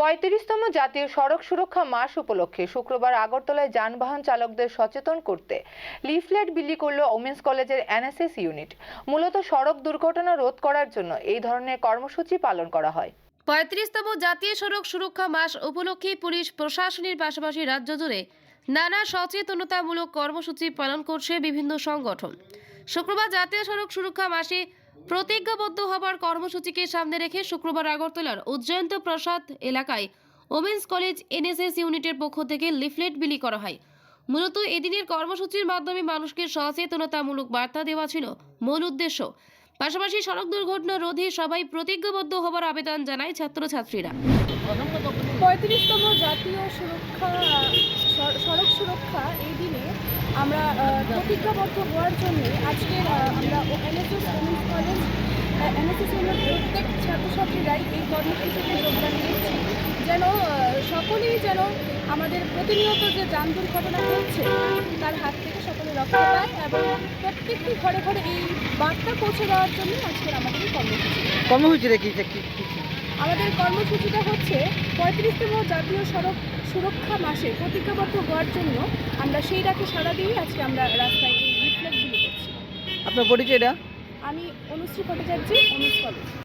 পঁয়ত্রিশতম জাতীয় সড়ক সুরক্ষা মাস উপলক্ষে শুক্রবার আগরতলায় যানবাহন চালকদের সচেতন করতে লিফলেট বিলি করল ওমেন্স কলেজের এনএসএস ইউনিট। মূলত সড়ক দুর্ঘটনা রোধ করার জন্য এই ধরনের কর্মসূচি পালন করা হয়। পঁয়ত্রিশতম জাতীয় সড়ক সুরক্ষা মাস উপলক্ষে পুলিশ প্রশাসনের পাশাপাশি রাজ্য জুড়ে নানা সচেতনতামূলক কর্মসূচি পালন করছে বিভিন্ন সংগঠন। শুক্রবার জাতীয় সড়ক সুরক্ষা মাসে প্রতিজ্ঞাবদ্ধ হবার কর্মসূচিকে সামনে রেখে শুক্রবার আগরতলার উজ্জয়ন্ত প্রসাদ এলাকায় ওমেন্স কলেজ এনএসএস ইউনিটের পক্ষ থেকে লিফলেট বিলি করা হয়। মূলত এদিনের কর্মসূচির মাধ্যমে মানুষকে সচেতনতামূলক বার্তা দেওয়া ছিল মূল উদ্দেশ্য। পাশাপাশি সড়ক দুর্ঘটনা রোধে সবাই প্রতিজ্ঞাবদ্ধ হবার আবেদন জানায় ছাত্রছাত্রীরা। পঁয়ত্রিশতম জাতীয় সুরক্ষা, সড়ক সুরক্ষা এই দিনে আমরা প্রতিজ্ঞাবদ্ধ হওয়ার জন্য আজকের আহ, আমরা এনএসএস ওমেন্স কলেজ এনএসএস এর প্রত্যেক ছাত্রছাত্রীরাই এই কর্মসূচিতে যোগদান দিচ্ছি যেন সকলেই যেন আমাদের প্রতিনিয়ত যে যান দুর্ঘটনা হচ্ছে তার হাত থেকে সকলে রক্ষা পায় এবং প্রত্যেকটি ঘরে ঘরে এই বার্তা পৌঁছে দেওয়ার জন্য আজকের আমাদের কর্মসূচি। কর্মসূচিটা কি- আমাদের কর্মসূচিটা হচ্ছে পঁয়ত্রিশতম জাতীয় সড়ক সুরক্ষা মাসে প্রতিজ্ঞাবদ্ধ হওয়ার জন্য আমরা সেই ডাকে সাড়া দিয়ে আজকে আমরা রাস্তায় এই লিফলেটগুলি করছি। আপনার পরিচয়টা? আমি অনুশ্রী ভট্টাচার্য কলেজ